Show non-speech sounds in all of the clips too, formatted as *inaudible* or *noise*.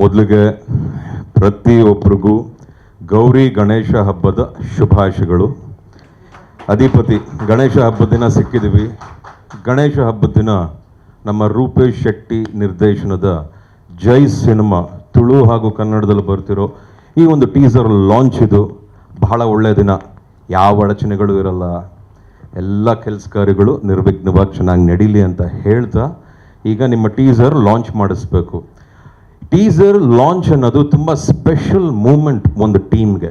ಮೊದಲಿಗೆ ಪ್ರತಿಯೊಬ್ಬರಿಗೂ ಗೌರಿ ಗಣೇಶ ಹಬ್ಬದ ಶುಭಾಶಯಗಳು. ಅಧಿಪತಿ, ಗಣೇಶ ಹಬ್ಬದ ದಿನ ಸಿಕ್ಕಿದ್ದೀವಿ ಗಣೇಶ ಹಬ್ಬದ ದಿನ ನಮ್ಮ ರೂಪೇಶ್ ಶೆಟ್ಟಿ ನಿರ್ದೇಶನದ ಜೈ ಸಿನಿಮಾ ತುಳು ಹಾಗೂ ಕನ್ನಡದಲ್ಲಿ ಬರ್ತಿರೋ ಈ ಒಂದು ಟೀಸರ್ ಲಾಂಚ್ ಇದು. ಬಹಳ ಒಳ್ಳೆಯ ದಿನ. ಯಾವ ಅಡಚಣೆಗಳು ಇರಲ್ಲ. ಎಲ್ಲ ಕೆಲಸ ಕಾರ್ಯಗಳು ನಿರ್ವಿಘ್ನವಾಗಿ ಚೆನ್ನಾಗಿ ನಡೀಲಿ ಅಂತ ಹೇಳ್ತಾ ಈಗ ನಿಮ್ಮ ಟೀಸರ್ ಲಾಂಚ್ ಮಾಡಿಸ್ಬೇಕು. ಟೀಸರ್ ಲಾಂಚ್ ಅನ್ನೋದು ತುಂಬ ಸ್ಪೆಷಲ್ ಮೂಮೆಂಟ್ ಒಂದು ಟೀಮ್ಗೆ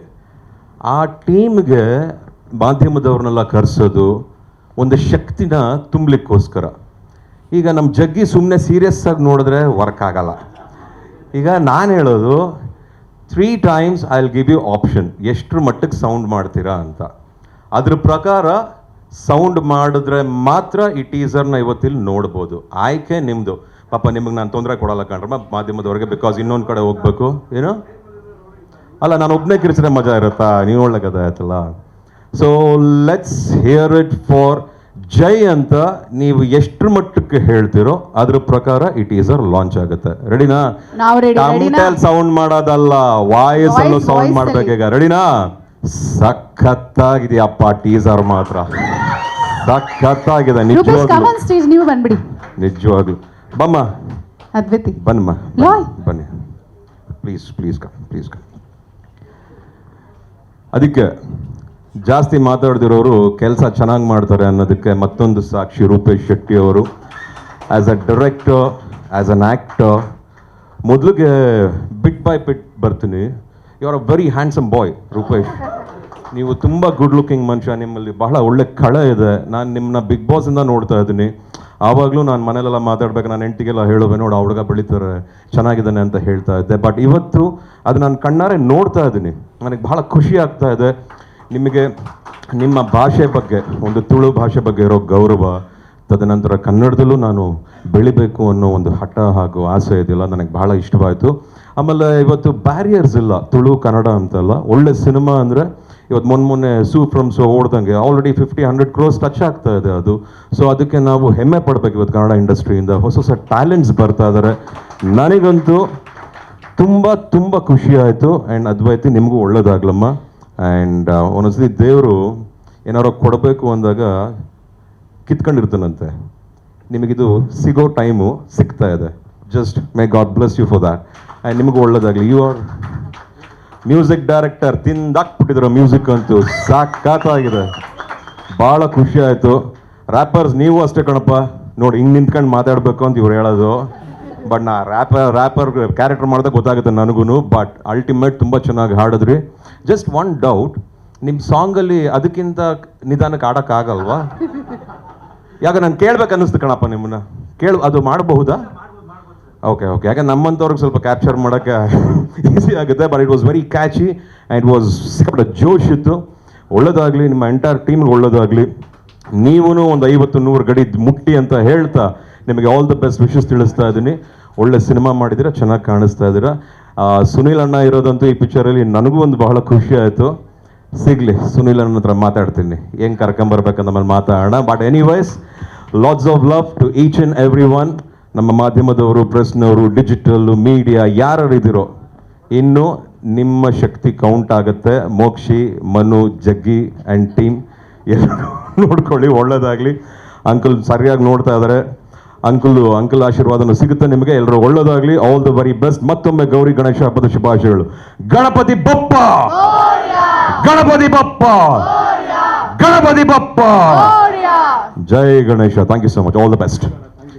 ಆ ಟೀಮ್ಗೆ ಮಾಧ್ಯಮದವ್ರನ್ನೆಲ್ಲ ಕರೆಸೋದು ಒಂದು ಶಕ್ತಿನ ತುಂಬಲಿಕ್ಕೋಸ್ಕರ. ಈಗ ನಮ್ಮ ಜಗ್ಗಿ ಸುಮ್ಮನೆ ಸೀರಿಯಸ್ ಆಗಿ ನೋಡಿದ್ರೆ ವರ್ಕ್ ಆಗಲ್ಲ. ಈಗ ನಾನು ಹೇಳೋದು three times I will give you option ಎಷ್ಟರ ಮಟ್ಟಕ್ಕೆ ಸೌಂಡ್ ಮಾಡ್ತೀರಾ ಅಂತ. ಅದ್ರ ಪ್ರಕಾರ ಸೌಂಡ್ ಮಾಡಿದ್ರೆ ಮಾತ್ರ ಈ ಟೀಸರ್ನ ಇವತ್ತಿಲ್ಲಿ ನೋಡ್ಬೋದು. ಆಯ್ಕೆ ನಿಮ್ಮದು ಪಾಪ ನಿಮಗೆ ನಾನು ತೊಂದರೆ ಕೊಡಲ್ಲ ಕಣ್ರಮ್ಮ ಮಾಧ್ಯಮದವರೆಗೆ ಬಿಕಾಸ್ ಇನ್ನೊಂದು ಕಡೆ ಹೋಗ್ಬೇಕು ಏನು? ಅಲ್ಲ ನಾನು ಒಬ್ಬನೇ ಕಿರಿಸಿದ್ರೆ ಮಜಾ ಇರುತ್ತಾ? ನೀವು ಒಳ್ಳೆ ಕದ ಆಯ್ತಲ್ಲ. So let's hear it for Jai ಅಂತ ನೀವು ಎಷ್ಟು ಮಟ್ಟಕ್ಕೆ ಹೇಳ್ತಿರೋ ಅದ್ರ ಪ್ರಕಾರ ಇಟ್ ಈಸ್ ಟೀಸರ್ ಲಾಂಚ್ ಆಗುತ್ತೆ ರೆಡಿನಾ? ಸೌಂಡ್ ಮಾಡೋದಲ್ಲ ವಾಯ್ಸ್ ಅನ್ನು ಸೌಂಡ್ ಮಾಡ್ಬೇಕೀಗ. ರೆಡಿನಾ ಸಖತ್ತಾಗಿದೆಯಪ್ಪ ಟೀಸರ್ ಮಾತ್ರ. ಸಖತ್ತಾಗಿದೆ ನಿಜವಾಗ್ಲು. ನಿಜವಾಗ್ಲು. ಬಮ್ಮ. ಅದ್ವಿತಿ. ಬನ್ನಮ್ಮ. ಬನ್ನಿ please please come please come ಅದಕ್ಕೆ ಜಾಸ್ತಿ ಮಾತಾಡ್ದಿರೋರು ಕೆಲಸ ಚೆನ್ನಾಗಿ ಮಾಡ್ತಾರೆ ಅನ್ನೋದಕ್ಕೆ ಮತ್ತೊಂದು ಸಾಕ್ಷಿ ರೂಪೇಶ್ ಶೆಟ್ಟಿ ಅವರು. As a director as an actor ಮೊದಲಿಗೆ ಬಿಟ್ ಬೈ ಬಿಟ್ ಬರ್ತೀನಿ. You are a very handsome boy Rupesh. ನೀವು ತುಂಬ ಗುಡ್ ಲುಕಿಂಗ್ ಮನುಷ್ಯ, ನಿಮ್ಮಲ್ಲಿ ಬಹಳ ಒಳ್ಳೆ ಕಳ ಇದೆ. ನಾನು ನಿಮ್ಮನ್ನ ಬಿಗ್ ಬಾಸಿಂದ ನೋಡ್ತಾ ಇದ್ದೀನಿ. ಆವಾಗಲೂ ನಾನು ಮನೇಲೆಲ್ಲ ಮಾತಾಡ್ಬೇಕು, ನಾನು ಎಂಟಿಗೆಲ್ಲ ಹೇಳುವೆ, ನೋಡು, ಆ ಹುಡುಗ ಬೆಳೀತಾರೆ, ಚೆನ್ನಾಗಿದ್ದಾನೆ ಅಂತ ಹೇಳ್ತಾ ಇದ್ದೆ. ಬಟ್ ಇವತ್ತು ಅದು ನಾನು ಕಣ್ಣಾರೆ ನೋಡ್ತಾ ಇದ್ದೀನಿ. ನನಗೆ ಬಹಳ ಖುಷಿ ಆಗ್ತಾ ಇದೆ. ನಿಮಗೆ ನಿಮ್ಮ ಭಾಷೆ ಬಗ್ಗೆ, ಒಂದು ತುಳು ಭಾಷೆ ಬಗ್ಗೆ ಇರೋ ಗೌರವ, ತದನಂತರ ಕನ್ನಡದಲ್ಲೂ ನಾನು ಬೆಳಿಬೇಕು ಅನ್ನೋ ಒಂದು ಹಠ ಹಾಗೂ ಆಸೆ ಇದೆಯಲ್ಲ, ನನಗೆ ಬಹಳ ಇಷ್ಟವಾಯಿತು. ಆಮೇಲೆ ಇವತ್ತು ಬ್ಯಾರಿಯರ್ಸ್ ಇಲ್ಲ, ತುಳು ಕನ್ನಡ ಅಂತಲ್ಲ, ಒಳ್ಳೆ ಸಿನಿಮಾ ಅಂದರೆ ಇವತ್ತು ಮೊನ್ನೆ ಮೊನ್ನೆ ಸೂ ಫ್ರಮ್ ಸೋ ಓಡ್ದಂಗೆ already fifty hundred crores touch ಆಗ್ತಾ ಇದೆ ಅದು. ಸೊ ಅದಕ್ಕೆ ನಾವು ಹೆಮ್ಮೆ ಪಡ್ಬೇಕು ಇವತ್ತು ಕನ್ನಡ ಇಂಡಸ್ಟ್ರಿಯಿಂದ. ಹೊಸ ಹೊಸ ಟ್ಯಾಲೆಂಟ್ಸ್ ಬರ್ತಾ ಇದ್ದಾರೆ ನನಗಂತೂ ತುಂಬ ತುಂಬ ಖುಷಿ ಆಯಿತು. ಆ್ಯಂಡ್ ಅದ್ವೈತಿ ನಿಮಗೂ ಒಳ್ಳೇದಾಗ್ಲಮ್ಮ. ಆ್ಯಂಡ್ ಒಂದೊಂದ್ಸತಿ ದೇವರು ಏನಾರೋ ಕೊಡಬೇಕು ಅಂದಾಗ ಕಿತ್ಕೊಂಡಿರ್ತಾನಂತೆ. ನಿಮಗಿದು ಸಿಗೋ ಟೈಮು ಸಿಗ್ತಾ ಇದೆ. Just may God bless you for that and ನಿಮಗೂ ಒಳ್ಳೇದಾಗಲಿ. ಯು ಆರ್ ಮ್ಯೂಸಿಕ್ ಡೈರೆಕ್ಟರ್ ತಿಂದಾಕ್ಬಿಟ್ಟಿದ್ರು ಮ್ಯೂಸಿಕ್ ಅಂತೂ. ಸಾಕಾಗಿದೆ ಭಾಳ ಖುಷಿ ಆಯಿತು. ರ್ಯಾಪರ್ಸ್ ನೀವು ಅಷ್ಟೇ ಕಣಪ್ಪ. ನೋಡಿ, ಹಿಂಗೆ ನಿಂತ್ಕೊಂಡು ಮಾತಾಡಬೇಕು ಅಂತ ಇವ್ರು ಹೇಳೋದು. ಬಟ್ ನಾ ರ್ಯಾಪರ್ ರ್ಯಾಪರ್ ಕ್ಯಾರೆಕ್ಟರ್ ಮಾಡಿದಾಗ ಗೊತ್ತಾಗುತ್ತೆ ನನಗೂ ಬಟ್ ಅಲ್ಟಿಮೇಟ್ ತುಂಬ ಚೆನ್ನಾಗಿ ಹಾಡಿದ್ರಿ. ಜಸ್ಟ್ ಒನ್ ಡೌಟ್ ನಿಮ್ಮ ಸಾಂಗಲ್ಲಿ ಅದಕ್ಕಿಂತ ನಿಧಾನಕ್ಕೆ ಆಡೋಕ್ಕಾಗಲ್ವಾ ಯಾಕ ನಾನು ಕೇಳ್ಬೇಕು ಅನ್ನಿಸ್ತು ಕಣಪ್ಪ ನಿಮ್ಮನ್ನ. ಕೇಳ, ಅದು ಮಾಡಬಹುದಾ? ಓಕೆ ಓಕೆ ಯಾಕೆ ನಮ್ಮಂಥವ್ರಿಗೆ ಸ್ವಲ್ಪ ಕ್ಯಾಪ್ಚರ್ ಮಾಡೋಕ್ಕೆ ಈಸಿ ಆಗುತ್ತೆ but it was very catchy and was ಸಿಕ್ಕಾಪಟ್ಟೆ ಜೋಶ್ ಇತ್ತು. ಒಳ್ಳೇದಾಗಲಿ, ನಿಮ್ಮ ಎಂಟೈರ್ ಟೀಮ್ಗೆ ಒಳ್ಳೇದಾಗಲಿ. ನೀವೂ ಒಂದು ಐವತ್ತು ನೂರು ಗಡಿ ಮುಟ್ಟಿ ಅಂತ ಹೇಳ್ತಾ ನಿಮಗೆ ಆಲ್ ದ ಬೆಸ್ಟ್ ವಿಶಸ್ ತಿಳಿಸ್ತಾ ಇದ್ದೀನಿ. ಒಳ್ಳೆ ಸಿನಿಮಾ ಮಾಡಿದ್ದೀರಾ, ಚೆನ್ನಾಗಿ ಕಾಣಿಸ್ತಾ ಇದ್ದೀರಾ. ಸುನೀಲ್ ಅಣ್ಣ ಇರೋದಂತೂ ಈ ಪಿಕ್ಚರಲ್ಲಿ ನನಗೂ ಒಂದು ಬಹಳ ಖುಷಿ ಆಯಿತು. ಸಿಗಲಿ, ಸುನೀಲ್ ಅಣ್ಣ ಹತ್ರ ಮಾತಾಡ್ತೀನಿ. ಹೆಂಗೆ ಕರ್ಕೊಂಬರ್ಬೇಕಂತ ಮೇಲೆ ಮಾತಾಡೋಣ. But anyways lots of love to each and every one ನಮ್ಮ ಮಾಧ್ಯಮದವರು ಪ್ರೆಸ್ನವರು ಡಿಜಿಟಲ್ ಮೀಡಿಯಾ ಯಾರು ಇದ್ದೀರೋ ಇನ್ನು ನಿಮ್ಮ ಶಕ್ತಿ ಕೌಂಟ್ ಆಗುತ್ತೆ. ಮೋಕ್ಷಿ ಮನು ಜಗ್ಗಿ ಆ್ಯಂಡ್ ಟೀಮ್ ಎಲ್ಲರೂ *laughs* ನೋಡ್ಕೊಳ್ಳಿ ಒಳ್ಳೇದಾಗಲಿ. ಅಂಕಲ್ ಸರಿಯಾಗಿ ನೋಡ್ತಾ ಇದ್ದಾರೆ ಅಂಕಲ್ ಅಂಕಲ್ ಆಶೀರ್ವಾದನು ಸಿಗುತ್ತೆ ನಿಮಗೆ. ಎಲ್ಲರೂ ಒಳ್ಳೇದಾಗಲಿ. ಆಲ್ ದ ವೆರಿ ಬೆಸ್ಟ್ ಮತ್ತೊಮ್ಮೆ ಗೌರಿ ಗಣೇಶ ಹಬ್ಬದ ಶುಭಾಶಯಗಳು. ಗಣಪತಿ ಬಪ್ಪ! ಗಣಪತಿ ಬಪ್ಪ! ಗಣಪತಿ ಬಪ್ಪ! ಜೈ Ganesha. Thank you so much all the best